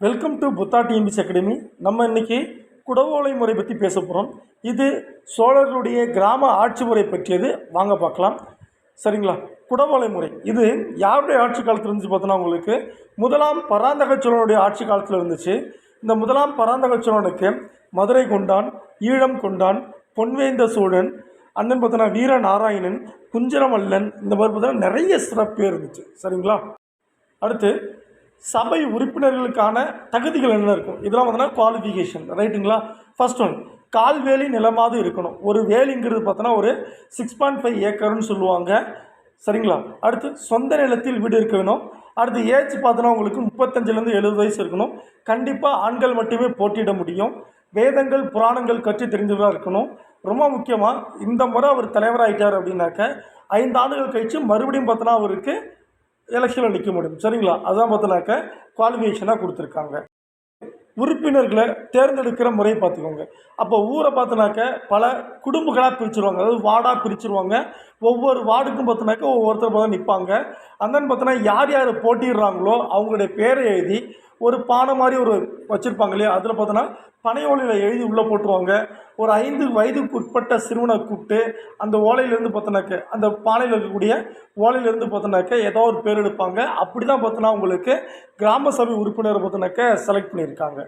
Welcome to Buddha TMPC academy நம்ம இன்னைக்கு குடவோலை முறை பற்றி பேச போகிறோம் இது சோழர்களுடைய கிராம ஆட்சி முறை பற்றியது. வாங்க பார்க்கலாம். சரிங்களா? குடவோலை முறை. இது யாருடைய ஆட்சி காலத்தில் இருந்துச்சு பார்த்தோன்னா உங்களுக்கு? முதலாம் பராந்தக சோழனுடைய ஆட்சி காலத்தில் இருந்துச்சு. இந்த முதலாம் பராந்தக சோழனுக்கு மதுரை கொண்டான் ஈழம் கொண்டான் பொன்வேந்த சோழன் அண்ணன் பார்த்தோன்னா வீர நாராயணன் குஞ்சரமல்லன் இந்த மாதிரி பார்த்தோன்னா நிறைய சிறப்பு இருந்துச்சு. சரிங்களா? அடுத்து சபை உறுப்பினர்களுக்கான தகுதிகள் என்ன இருக்கும்? இதெல்லாம் பார்த்தோன்னா குவாலிஃபிகேஷன் ரைட்டுங்களா ஃபர்ஸ்ட் ஒன் கால்வேலி நிலமாவது இருக்கணும். ஒரு வேலிங்கிறது பார்த்தோன்னா ஒரு சிக்ஸ் பாயிண்ட் ஃபைவ் ஏக்கர்னு சொல்லுவாங்க. சரிங்களா? அடுத்து சொந்த நிலத்தில் வீடு இருக்க வேணும். அடுத்து ஏஜ் பார்த்தோன்னா உங்களுக்கு முப்பத்தஞ்சுலேருந்து எழுபது வயசு இருக்கணும். கண்டிப்பாக ஆண்கள் மட்டுமே போட்டியிட முடியும். வேதங்கள் புராணங்கள் கற்று தெரிஞ்சவராக இருக்கணும். ரொம்ப முக்கியமாக இந்த முறை அவர் தலைவராகிட்டார் அப்படின்னாக்க ஐந்து ஆண்டுகள் கழித்து மறுபடியும் பார்த்தோன்னா அவருக்கு எலெக்ஷனில் நிற்க முடியும். சரிங்களா? அதான் பார்த்தினாக்க குவாலிஃபிகேஷனாக கொடுத்துருக்காங்க. உறுப்பினர்களை தேர்ந்தெடுக்கிற முறையை பார்த்துக்கோங்க. அப்போ ஊரை பார்த்தோன்னாக்க பல குடும்பங்களாக பிரிச்சுருவாங்க. அதாவது வார்டாக பிரிச்சுருவாங்க. ஒவ்வொரு வார்டுக்கும் பார்த்தோன்னாக்க ஒவ்வொருத்தர் பார்த்தா நிற்பாங்க அந்தன்னு பார்த்தோன்னா யார் யார் போட்டிடுறாங்களோ அவங்களுடைய பேரை எழுதி ஒரு பானை மாதிரி ஒரு வச்சுருப்பாங்க இல்லையா? அதில் பார்த்தோன்னா பனை ஓலையில் எழுதி உள்ளே போட்டுருவாங்க. ஒரு ஐந்து வயதுக்கு உட்பட்ட சிறுவனை கூப்பிட்டு அந்த ஓலையிலேருந்து பார்த்தோன்னாக்க அந்த பானையில் இருக்கக்கூடிய ஓலையிலேருந்து பார்த்தோன்னாக்க ஏதோ ஒரு பேர் எடுப்பாங்க. அப்படி தான் பார்த்தோன்னா உங்களுக்கு கிராம சபை உறுப்பினரை பார்த்தோன்னாக்க செலக்ட் பண்ணியிருக்காங்க.